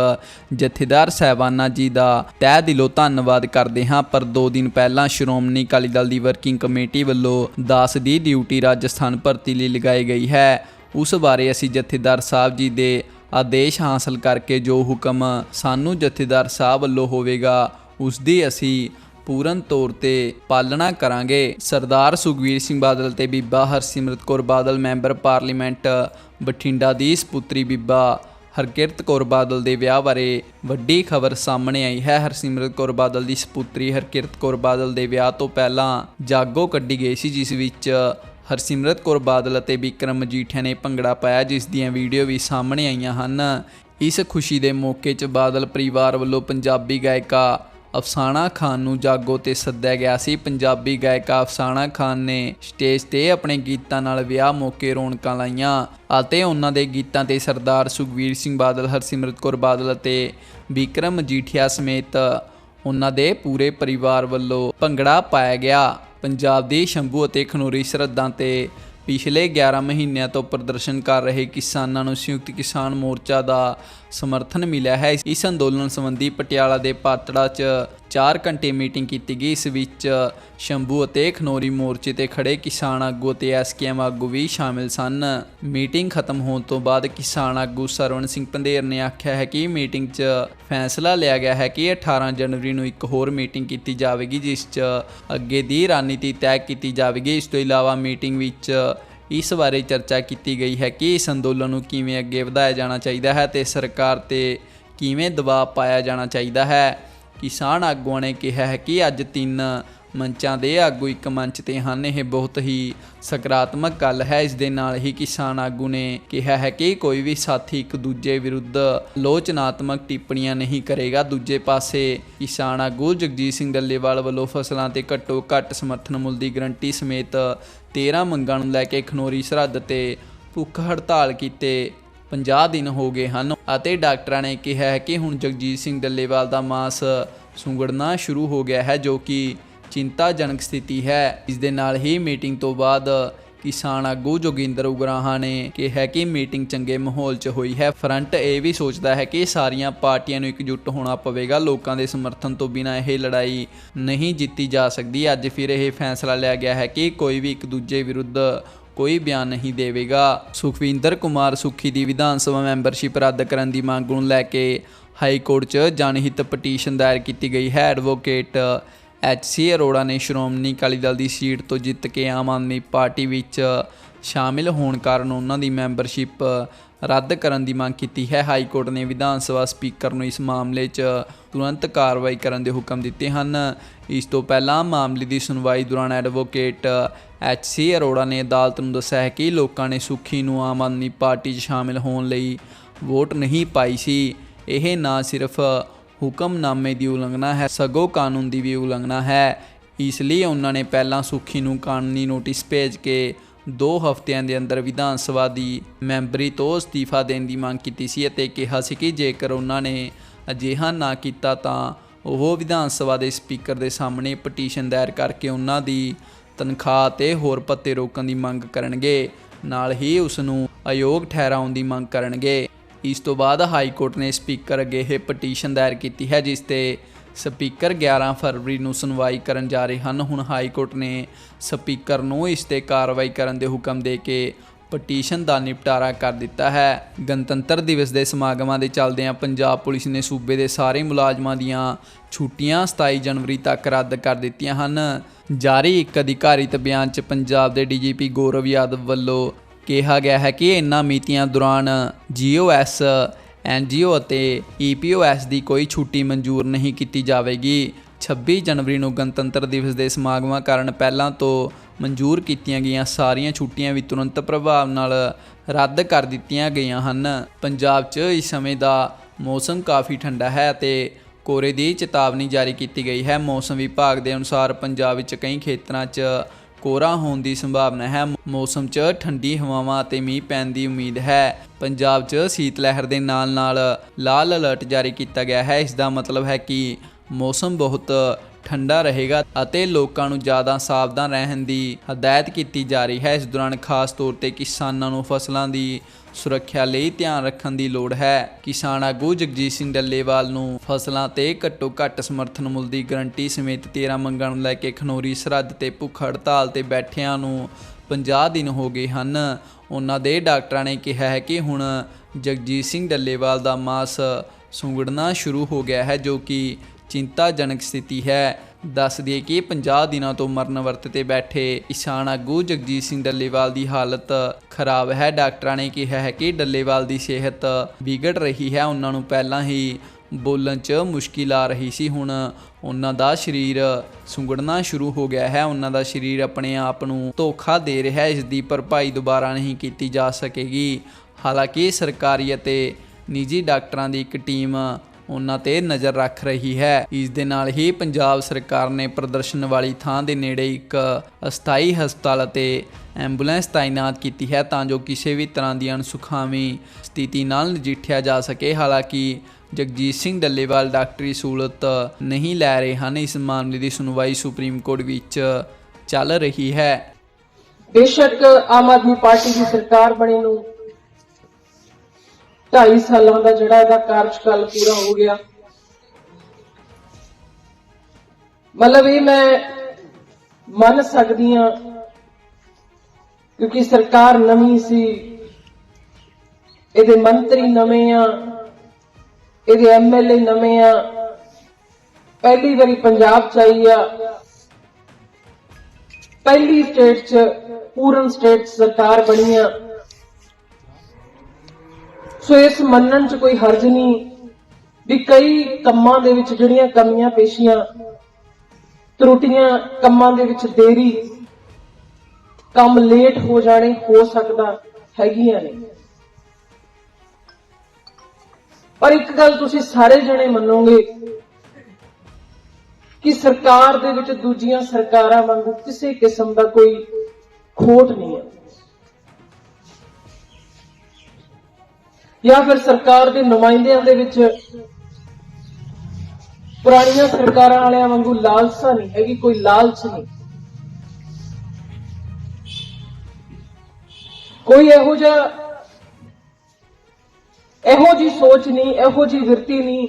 ਜਥੇਦਾਰ ਸਾਹਿਬਾਨਾਂ ਜੀ ਦਾ ਤਹਿ ਦਿਲੋਂ ਧੰਨਵਾਦ ਕਰਦੇ ਹਾਂ। ਪਰ 2 ਦਿਨ ਪਹਿਲਾਂ ਸ਼੍ਰੋਮਣੀ ਅਕਾਲੀ ਦਲ ਦੀ ਵਰਕਿੰਗ ਕਮੇਟੀ ਵੱਲੋਂ ਦਾਸ ਦੀ ਡਿਊਟੀ ਰਾਜਸਥਾਨ ਭਰਤੀ ਲਈ ਲਗਾਈ ਗਈ ਹੈ। ਉਸ ਬਾਰੇ ਅਸੀਂ ਜਥੇਦਾਰ ਸਾਹਿਬ ਜੀ ਦੇ ਆਦੇਸ਼ ਹਾਸਲ ਕਰਕੇ ਜੋ ਹੁਕਮ ਸਾਨੂੰ ਜਥੇਦਾਰ ਸਾਹਿਬ ਵੱਲੋਂ ਹੋਵੇਗਾ, ਉਸ ਦੀ ਅਸੀਂ ਪੂਰਨ ਤੌਰ ਤੇ ਪਾਲਣਾ ਕਰਾਂਗੇ। ਸਰਦਾਰ ਸੁਖਵੀਰ ਸਿੰਘ ਬਾਦਲ ਤੇ ਬੀਬਾ ਹਰਸਿਮਰਤ ਕੌਰ ਬਾਦਲ, ਮੈਂਬਰ ਪਾਰਲੀਮੈਂਟ ਬਠਿੰਡਾ ਦੀ ਸਪੁੱਤਰੀ ਬੀਬਾ ਹਰਕਿਰਤ ਕੌਰ ਬਾਦਲ ਦੇ ਵਿਆਹ ਬਾਰੇ ਵੱਡੀ ਖਬਰ ਸਾਹਮਣੇ ਆਈ ਹੈ। ਹਰਸਿਮਰਤ ਕੌਰ ਬਾਦਲ ਦੀ ਸਪੁੱਤਰੀ ਹਰਕਿਰਤ ਕੌਰ ਬਾਦਲ ਦੇ ਵਿਆਹ ਤੋਂ ਪਹਿਲਾਂ ਜਾਗੋ ਕੱਢੀ ਗਈ ਸੀ, ਜਿਸ ਵਿੱਚ ਹਰਸਿਮਰਤ ਕੌਰ ਬਾਦਲ ਅਤੇ ਵਿਕਰਮ ਮਜੀਠੀਆ ਨੇ ਭੰਗੜਾ ਪਾਇਆ, ਜਿਸ ਦੀਆਂ ਵੀਡੀਓ ਵੀ ਸਾਹਮਣੇ ਆਈਆਂ ਹਨ। ਇਸ ਖੁਸ਼ੀ ਦੇ ਮੌਕੇ 'ਚ ਬਾਦਲ ਪਰਿਵਾਰ ਵੱਲੋਂ ਪੰਜਾਬੀ ਗਾਇਕਾ ਅਫਸਾਨਾ ਖਾਨ ਨੂੰ ਜਾਗੋ ਤੇ ਸੱਦਿਆ ਗਿਆ ਸੀ। ਪੰਜਾਬੀ ਗਾਇਕਾ ਅਫਸਾਨਾ ਖਾਨ ਨੇ ਸਟੇਜ ਤੇ ਆਪਣੇ ਗੀਤਾਂ ਨਾਲ ਵਿਆਹ ਮੌਕੇ ਰੌਣਕਾਂ ਲਾਈਆਂ ਅਤੇ ਉਹਨਾਂ ਦੇ ਗੀਤਾਂ ਤੇ ਸਰਦਾਰ ਸੁਖਵੀਰ ਸਿੰਘ ਬਾਦਲ, ਹਰਸਿਮਰਤ ਕੌਰ ਬਾਦਲ ਅਤੇ ਵਿਕਰਮ ਮਜੀਠੀਆ ਸਮੇਤ ਉਹਨਾਂ ਦੇ ਪੂਰੇ ਪਰਿਵਾਰ ਵੱਲੋਂ ਭੰਗੜਾ ਪਾਇਆ ਗਿਆ। ਪੰਜਾਬ ਦੀ ਸ਼ੰਭੂ ਅਤੇ ਖਨੂਰੀ ਸਰਹੱਦਾਂ ਤੇ ਪਿਛਲੇ 11 ਮਹੀਨਿਆਂ ਤੋਂ ਪ੍ਰਦਰਸ਼ਨ ਕਰ ਰਹੇ ਕਿਸਾਨਾਂ ਨੂੰ ਸੰਯੁਕਤ ਕਿਸਾਨ ਮੋਰਚਾ ਦਾ ਸਮਰਥਨ ਮਿਲਿਆ ਹੈ। ਇਸ ਅੰਦੋਲਨ ਸੰਬੰਧੀ ਪਟਿਆਲਾ ਦੇ ਪਾਤੜਾ 'ਚ 4 ਘੰਟੇ ਮੀਟਿੰਗ ਕੀਤੀ ਗਈ। ਇਸ ਵਿੱਚ ਸ਼ੰਭੂ ਅਤੇ ਖਨੋਰੀ ਮੋਰਚੇ ਤੇ ਖੜੇ ਕਿਸਾਨ ਆਗੂ ਤੇ ਐਸਕੇਐਮ ਆਗੂ ਵੀ ਸ਼ਾਮਿਲ ਸਨ। ਮੀਟਿੰਗ ਖਤਮ ਹੋਣ ਤੋਂ ਬਾਅਦ ਕਿਸਾਨ ਆਗੂ ਸਰਵਣ ਸਿੰਘ ਪੰਧੇਰ ਨੇ ਆਖਿਆ ਹੈ ਕਿ ਮੀਟਿੰਗ 'ਚ ਫੈਸਲਾ ਲਿਆ ਗਿਆ ਹੈ ਕਿ 18 ਜਨਵਰੀ ਨੂੰ ਇੱਕ ਹੋਰ ਮੀਟਿੰਗ ਕੀਤੀ ਜਾਵੇਗੀ, ਜਿਸ 'ਚ ਅੱਗੇ ਦੀ ਰਣਨੀਤੀ ਤੈਅ ਕੀਤੀ ਜਾਵੇਗੀ। ਇਸ ਤੋਂ ਇਲਾਵਾ ਮੀਟਿੰਗ ਵਿੱਚ ਇਸ ਬਾਰੇ ਚਰਚਾ ਕੀਤੀ ਗਈ ਹੈ ਕਿ ਇਸ ਅੰਦੋਲਨ ਨੂੰ ਕਿਵੇਂ ਅੱਗੇ ਵਧਾਇਆ ਜਾਣਾ ਚਾਹੀਦਾ ਹੈ ਤੇ ਸਰਕਾਰ ਤੇ ਕਿਵੇਂ ਦਬਾਅ ਪਾਇਆ ਜਾਣਾ ਚਾਹੀਦਾ ਹੈ। ਕਿਸਾਨ ਆਗੂਆਂ ਨੇ ਕਿਹਾ ਹੈ ਕਿ ਅੱਜ ਤਿੰਨ ਮੰਚਾਂ ਦੇ ਆਗੂ ਇੱਕ ਮੰਚ ਤੇ ਹਨ। ਇਹ ਬਹੁਤ ਹੀ ਸਕਾਰਾਤਮਕ ਗੱਲ ਹੈ। ਇਸ ਦੇ ਨਾਲ ਹੀ ਕਿਸਾਨ ਆਗੂ ਨੇ ਕਿਹਾ ਹੈ ਕਿ ਕੋਈ ਵੀ ਸਾਥੀ ਇੱਕ ਦੂਜੇ ਵਿਰੁੱਧ ਲੋਚਨਾਤਮਕ ਟਿੱਪਣੀਆਂ ਨਹੀਂ ਕਰੇਗਾ। ਦੂਜੇ ਪਾਸੇ ਕਿਸਾਨ ਆਗੂ ਜਗਜੀਤ ਸਿੰਘ ਡੱਲੇਵਾਲ ਵੱਲੋਂ ਫਸਲਾਂ ਤੇ ਘੱਟੋ ਘੱਟ ਸਮਰਥਨ ਮੁੱਲ ਦੀ ਗਰੰਟੀ ਸਮੇਤ 13 ਮੰਗਾਂ ਨੂੰ ਲੈ ਕੇ ਖਨੋਰੀ ਸਰਹੱਦ ਤੇ ਭੁੱਖ ਹੜਤਾਲ ਕੀਤੇ 50 ਦਿਨ ਹੋ ਗਏ ਹਨ ਅਤੇ ਡਾਕਟਰਾਂ ਨੇ ਕਿਹਾ ਹੈ ਕਿ ਹੁਣ ਜਗਜੀਤ ਸਿੰਘ ਡੱਲੇਵਾਲ ਦਾ ਮਾਸ ਸੁੰਗੜਨਾ ਸ਼ੁਰੂ ਹੋ ਗਿਆ ਹੈ, ਜੋ ਕਿ ਚਿੰਤਾਜਨਕ ਸਥਿਤੀ ਹੈ। ਇਸ ਦੇ ਨਾਲ ਹੀ ਮੀਟਿੰਗ ਤੋਂ ਬਾਅਦ ਕਿਸਾਨ ਆਗੂ ਜੋਗਿੰਦਰ ਉਗਰਾਹਾਂ ਨੇ ਕਿਹਾ ਕਿ ਮੀਟਿੰਗ ਚੰਗੇ ਮਾਹੌਲ 'ਚ ਹੋਈ ਹੈ। ਫਰੰਟ ਇਹ ਵੀ ਸੋਚਦਾ ਹੈ ਕਿ ਸਾਰੀਆਂ ਪਾਰਟੀਆਂ ਨੂੰ ਇਕਜੁੱਟ ਹੋਣਾ ਪਵੇਗਾ। ਲੋਕਾਂ ਦੇ ਸਮਰਥਨ ਤੋਂ ਬਿਨਾਂ ਇਹ ਲੜਾਈ ਨਹੀਂ ਜਿੱਤੀ ਜਾ ਸਕਦੀ। ਅੱਜ ਫਿਰ ਇਹ ਫੈਸਲਾ ਲਿਆ ਗਿਆ ਹੈ ਕਿ ਕੋਈ ਵੀ ਇੱਕ ਦੂਜੇ ਵਿਰੁੱਧ ਕੋਈ ਬਿਆਨ ਨਹੀਂ ਦੇਵੇਗਾ। ਸੁਖਵਿੰਦਰ ਕੁਮਾਰ ਸੁਖੀ ਦੀ ਵਿਧਾਨ ਸਭਾ ਮੈਂਬਰਸ਼ਿਪ ਰੱਦ ਕਰਨ ਦੀ ਮੰਗ ਨੂੰ ਲੈ ਕੇ ਹਾਈ ਕੋਰਟ 'ਚ ਜਨਹਿਤ ਪਟੀਸ਼ਨ ਦਾਇਰ ਕੀਤੀ ਗਈ। ਹੈ ਐਡਵੋਕੇਟ ਐਚ ਸੀ ਅਰੋੜਾ ਨੇ ਸ਼੍ਰੋਮਣੀ ਅਕਾਲੀ ਦਲ ਦੀ ਸੀਟ ਤੋਂ ਜਿੱਤ ਕੇ ਆਮ ਆਦਮੀ ਪਾਰਟੀ ਵਿੱਚ ਸ਼ਾਮਿਲ ਹੋਣ ਕਾਰਨ ਉਹਨਾਂ ਦੀ ਮੈਂਬਰਸ਼ਿਪ ਰੱਦ ਕਰਨ ਦੀ ਮੰਗ ਕੀਤੀ ਹੈ। ਹਾਈ ਕੋਰਟ ਨੇ ਵਿਧਾਨ ਸਭਾ ਸਪੀਕਰ ਨੂੰ ਇਸ ਮਾਮਲੇ 'ਚ ਤੁਰੰਤ ਕਾਰਵਾਈ ਕਰਨ ਦੇ ਹੁਕਮ ਦਿੱਤੇ ਹਨ। ਇਸ ਤੋਂ ਪਹਿਲਾਂ ਮਾਮਲੇ ਦੀ ਸੁਣਵਾਈ ਦੌਰਾਨ ਐਡਵੋਕੇਟ ਐਚ ਸੀ ਅਰੋੜਾ ਨੇ ਅਦਾਲਤ ਨੂੰ ਦੱਸਿਆ ਹੈ ਕਿ ਲੋਕਾਂ ਨੇ ਸੁਖੀ ਨੂੰ ਆਮ ਆਦਮੀ ਪਾਰਟੀ 'ਚ ਸ਼ਾਮਿਲ ਹੋਣ ਲਈ ਵੋਟ ਨਹੀਂ ਪਾਈ ਸੀ। ਇਹ ਨਾ ਸਿਰਫ ਹੁਕਮਨਾਮੇ ਦੀ ਉਲੰਘਣਾ ਹੈ, ਸਗੋਂ ਕਾਨੂੰਨ ਦੀ ਵੀ ਉਲੰਘਣਾ ਹੈ। ਇਸ ਲਈ ਉਹਨਾਂ ਨੇ ਪਹਿਲਾਂ ਸੁਖੀ ਨੂੰ ਕਾਨੂੰਨੀ ਨੋਟਿਸ ਭੇਜ ਕੇ 2 ਹਫ਼ਤਿਆਂ ਦੇ ਅੰਦਰ ਵਿਧਾਨ ਸਭਾ ਦੀ ਮੈਂਬਰੀ ਤੋਂ ਅਸਤੀਫਾ ਦੇਣ ਦੀ ਮੰਗ ਕੀਤੀ ਸੀ ਅਤੇ ਕਿਹਾ ਸੀ ਕਿ ਜੇਕਰ ਉਹਨਾਂ ਨੇ ਅਜਿਹਾ ਨਾ ਕੀਤਾ ਤਾਂ ਉਹ ਵਿਧਾਨ ਸਭਾ ਦੇ ਸਪੀਕਰ ਦੇ ਸਾਹਮਣੇ ਪਟੀਸ਼ਨ ਦਾਇਰ ਕਰਕੇ ਉਹਨਾਂ ਦੀ ਤਨਖਾਹ ਤੇ ਹੋਰ ਪੱਤੇ ਰੋਕਣ ਦੀ ਮੰਗ ਕਰਨਗੇ। ਨਾਲ ਹੀ ਉਸ ਨੂੰ ਅਯੋਗ ਠਹਿਰਾਉਣ ਦੀ ਮੰਗ ਕਰਨਗੇ। ਇਸ ਤੋਂ ਬਾਅਦ ਹਾਈ ਕੋਰਟ ਨੇ ਸਪੀਕਰ ਅੱਗੇ ਇਹ ਪਟੀਸ਼ਨ ਦਾਇਰ ਕੀਤੀ ਹੈ, ਜਿਸ ਤੇ ਸਪੀਕਰ 11 ਫਰਵਰੀ ਨੂੰ ਸੁਣਵਾਈ ਕਰਨ ਜਾ ਰਹੇ ਹਨ। ਹੁਣ ਹਾਈ ਕੋਰਟ ਨੇ ਸਪੀਕਰ ਨੂੰ ਇਸ ਤੇ ਕਾਰਵਾਈ ਕਰਨ ਦੇ ਹੁਕਮ ਦੇ ਕੇ ਪਟੀਸ਼ਨ ਦਾ ਨਿਪਟਾਰਾ ਕਰ ਦਿੱਤਾ ਹੈ। ਗਣਤੰਤਰ ਦਿਵਸ ਦੇ ਸਮਾਗਮਾਂ ਦੇ ਚੱਲਦਿਆਂ ਪੰਜਾਬ ਪੁਲਿਸ ਨੇ ਸੂਬੇ ਦੇ ਸਾਰੇ ਮੁਲਾਜ਼ਮਾਂ ਦੀਆਂ ਛੁੱਟੀਆਂ 27 ਜਨਵਰੀ ਤੱਕ ਰੱਦ ਕਰ ਦਿੱਤੀਆਂ ਹਨ। ਜਾਰੀ ਇੱਕ ਅਧਿਕਾਰਿਤ ਬਿਆਨ 'ਚ ਪੰਜਾਬ ਦੇ ਡੀਜੀਪੀ ਗੌਰਵ ਯਾਦਵ ਵੱਲੋਂ ਕਿਹਾ ਗਿਆ ਹੈ ਕਿ ਇਨ੍ਹਾਂ ਮੀਤੀਆਂ ਦੌਰਾਨ ਜੀਓਐਸ ਐਨਜੀਓ ਅਤੇ ਈਪੀਓਐਸ ਦੀ ਕੋਈ ਛੁੱਟੀ ਮਨਜ਼ੂਰ ਨਹੀਂ ਕੀਤੀ ਜਾਵੇਗੀ। 26 ਜਨਵਰੀ ਨੂੰ ਗਣਤੰਤਰ ਦਿਵਸ ਦੇ ਸਮਾਗਮਾਂ ਕਾਰਨ ਪਹਿਲਾਂ ਤੋਂ ਮਨਜ਼ੂਰ ਕੀਤੀਆਂ ਗਈਆਂ ਸਾਰੀਆਂ ਛੁੱਟੀਆਂ ਵੀ ਤੁਰੰਤ ਪ੍ਰਭਾਵ ਨਾਲ ਰੱਦ ਕਰ ਦਿੱਤੀਆਂ ਗਈਆਂ ਹਨ। ਪੰਜਾਬ 'ਚ ਇਸ ਸਮੇਂ ਦਾ ਮੌਸਮ ਕਾਫੀ ਠੰਡਾ ਹੈ ਅਤੇ ਕੋਰੇ ਦੀ ਚੇਤਾਵਨੀ ਜਾਰੀ ਕੀਤੀ ਗਈ ਹੈ। ਮੌਸਮ ਵਿਭਾਗ ਦੇ ਅਨੁਸਾਰ ਪੰਜਾਬ ਵਿੱਚ ਕਈ ਖੇਤਰਾਂ 'ਚ ਕੋਰਾ ਹੋਣ ਦੀ ਸੰਭਾਵਨਾ ਹੈ। ਮੌਸਮ 'ਚ ਠੰਡੀ ਹਵਾਵਾਂ ਅਤੇ ਮੀਂਹ ਪੈਣ ਦੀ ਉਮੀਦ ਹੈ। ਪੰਜਾਬ 'ਚ ਸੀਤ ਲਹਿਰ ਦੇ ਨਾਲ-ਨਾਲ ਲਾਲ ਅਲਰਟ ਜਾਰੀ ਕੀਤਾ ਗਿਆ ਹੈ। ਇਸ ਦਾ ਮਤਲਬ ਹੈ ਕਿ ਮੌਸਮ ਬਹੁਤ ਠੰਡਾ ਰਹੇਗਾ ਅਤੇ ਲੋਕਾਂ ਨੂੰ ਜ਼ਿਆਦਾ ਸਾਵਧਾਨ ਰਹਿਣ ਦੀ ਹਦਾਇਤ ਕੀਤੀ ਜਾ ਰਹੀ ਹੈ। ਇਸ ਦੌਰਾਨ ਖਾਸ ਤੌਰ ਤੇ ਕਿਸਾਨਾਂ ਨੂੰ ਫਸਲਾਂ ਦੀ ਸੁਰੱਖਿਆ ਲਈ ਧਿਆਨ ਰੱਖਣ ਦੀ ਲੋੜ ਹੈ। ਕਿਸਾਨ ਆਗੂ ਜਗਜੀਤ ਸਿੰਘ ਡੱਲੇਵਾਲ ਨੂੰ ਫਸਲਾਂ ਤੇ ਘੱਟੋ ਘੱਟ ਸਮਰਥਨ ਮੁੱਲ ਦੀ ਗਰੰਟੀ ਸਮੇਤ 13 ਮੰਗਾਂ ਨੂੰ ਲੈ ਕੇ ਖਨੌਰੀ ਸਰਹੱਦ ਤੇ ਭੁੱਖ ਹੜਤਾਲ ਤੇ ਬੈਠਿਆਂ ਨੂੰ 50 ਦਿਨ ਹੋ ਗਏ ਹਨ। ਉਹਨਾਂ ਦੇ ਡਾਕਟਰਾਂ ਨੇ ਕਿਹਾ ਹੈ ਕਿ ਹੁਣ ਜਗਜੀਤ ਸਿੰਘ ਡੱਲੇਵਾਲ ਦਾ ਮਾਸ ਸੁੰਗੜਨਾ ਸ਼ੁਰੂ ਹੋ ਗਿਆ ਹੈ, ਜੋ ਕਿ ਚਿੰਤਾਜਨਕ ਸਥਿਤੀ ਹੈ। ਦੱਸ ਦਈਏ ਕਿ 50 ਦਿਨਾਂ ਤੋਂ ਮਰਨ ਵਰਤ ਤੇ ਬੈਠੇ ਕਿਸਾਨ ਆਗੂ ਜਗਜੀਤ ਸਿੰਘ ਡੱਲੇਵਾਲ ਦੀ ਹਾਲਤ ਖਰਾਬ ਹੈ। ਡਾਕਟਰਾਂ ਨੇ ਕਿਹਾ ਹੈ ਕਿ ਡੱਲੇਵਾਲ ਦੀ ਸਿਹਤ ਵਿਗੜ ਰਹੀ ਹੈ। ਉਹਨਾਂ ਨੂੰ ਪਹਿਲਾਂ ਹੀ ਬੋਲਣ 'ਚ ਮੁਸ਼ਕਿਲ ਆ ਰਹੀ ਸੀ। ਹੁਣ ਉਹਨਾਂ ਦਾ ਸਰੀਰ ਸੁੰਗੜਨਾ ਸ਼ੁਰੂ ਹੋ ਗਿਆ ਹੈ। ਉਹਨਾਂ ਦਾ ਸਰੀਰ ਆਪਣੇ ਆਪ ਨੂੰ ਧੋਖਾ ਦੇ ਰਿਹਾ ਹੈ। ਇਸ ਦੀ ਭਰਪਾਈ ਦੁਬਾਰਾ ਨਹੀਂ ਕੀਤੀ ਜਾ ਸਕੇਗੀ। ਹਾਲਾਂਕਿ ਸਰਕਾਰੀ ਅਤੇ ਨਿੱਜੀ ਡਾਕਟਰਾਂ ਦੀ ਇੱਕ ਟੀਮ ਉਹਨਾਂ ਤੇ ਨਜ਼ਰ ਰੱਖ ਰਹੀ ਹੈ। ਇਸ ਦੇ ਨਾਲ ਹੀ ਪੰਜਾਬ ਸਰਕਾਰ ਨੇ ਪ੍ਰਦਰਸ਼ਨ ਵਾਲੀ ਥਾਂ ਦੇ ਨੇੜੇ ਇੱਕ ਅਸਥਾਈ ਹਸਪਤਾਲ ਅਤੇ ਐਂਬੂਲੈਂਸ ਤਾਇਨਾਤ ਕੀਤੀ ਹੈ ਤਾਂ ਜੋ ਕਿਸੇ ਵੀ ਤਰ੍ਹਾਂ ਦੀ ਅਣਸੁਖਾਵੀਂ ਸਥਿਤੀ ਨਾਲ ਨਜਿੱਠਿਆ ਜਾ ਸਕੇ। ਹਾਲਾਂਕਿ ਜਗਜੀਤ ਸਿੰਘ ਡੱਲੇਵਾਲ, ਡਾਕਟਰੀ ਸਹੂਲਤ ਨਹੀਂ ਲੈ ਰਹੇ ਹਨ। ਇਸ ਮਾਮਲੇ ਦੀ ਸੁਣਵਾਈ ਸੁਪਰੀਮ ਕੋਰਟ ਵਿੱਚ ਚੱਲ ਰਹੀ ਹੈ। ਬੇਸ਼ੱਕ ਆਮ ਆਦਮੀ ਪਾਰਟੀ ਦੀ ਸਰਕਾਰ ਬਣੀ ਨੂੰ 2.5 ਸਾਲਾਂ ਦਾ ਜਿਹੜਾ ਇਹਦਾ ਕਾਰਜਕਾਲ ਪੂਰਾ ਹੋ ਗਿਆ। ਮਤਲਬ ਇਹ ਮੈਂ ਮੰਨ ਸਕਦੀ ਹਾਂ, ਕਿਉਂਕਿ ਸਰਕਾਰ ਨਵੀਂ ਸੀ, ਇਹਦੇ ਮੰਤਰੀ ਨਵੇਂ ਆ, ਇਹਦੇ ਐਮਐਲਏ ਨਵੇਂ ਆ, ਪਹਿਲੀ ਵਾਰੀ ਪੰਜਾਬ ਚ ਆਈ ਆ। ਪਹਿਲੀ ਸਟੇਟ ਚ ਪੂਰਨ ਸਟੇਟ ਸਰਕਾਰ ਬਣੀ ਆ। ਸੋ ਇਸ ਮੰਨਣ ਚ ਕੋਈ ਹਰਜ ਨਹੀਂ ਵੀ ਕਈ ਕੰਮਾਂ ਦੇ ਵਿੱਚ ਜਿਹੜੀਆਂ ਕਮੀਆਂ ਪੇਸ਼ੀਆਂ, ਤਰੁੱਟੀਆਂ ਕੰਮਾਂ ਦੇ ਵਿੱਚ ਦੇਰੀ, ਕੰਮ ਲੇਟ ਹੋ ਜਾਣੇ, ਹੋ ਸਕਦਾ ਹੈਗੀਆਂ ਨੇ। ਪਰ ਇੱਕ ਗੱਲ ਤੁਸੀਂ ਸਾਰੇ ਜਣੇ ਮੰਨੋਗੇ ਕਿ ਸਰਕਾਰ ਦੇ ਵਿੱਚ ਦੂਜੀਆਂ ਸਰਕਾਰਾਂ ਵਾਂਗੂ ਕਿਸੇ ਕਿਸਮ ਦਾ ਕੋਈ ਖੋਟ ਨਹੀਂ ਹੈ। ਜਾਂ ਫਿਰ ਸਰਕਾਰ ਦੇ ਨੁਮਾਇੰਦਿਆਂ ਦੇ ਵਿੱਚ ਪੁਰਾਣੀਆਂ ਸਰਕਾਰਾਂ ਵਾਲਿਆਂ ਵਾਂਗੂ ਲਾਲਸਾ ਨਹੀਂ ਹੈਗੀ, ਕੋਈ ਲਾਲਚ ਨਹੀਂ। ਕੋਈ ਇਹੋ ਜਿਹਾ, ਇਹੋ ਜੀ ਸੋਚ ਨਹੀਂ, ਇਹੋ ਜੀ ਵਿਰਤੀ ਨਹੀਂ।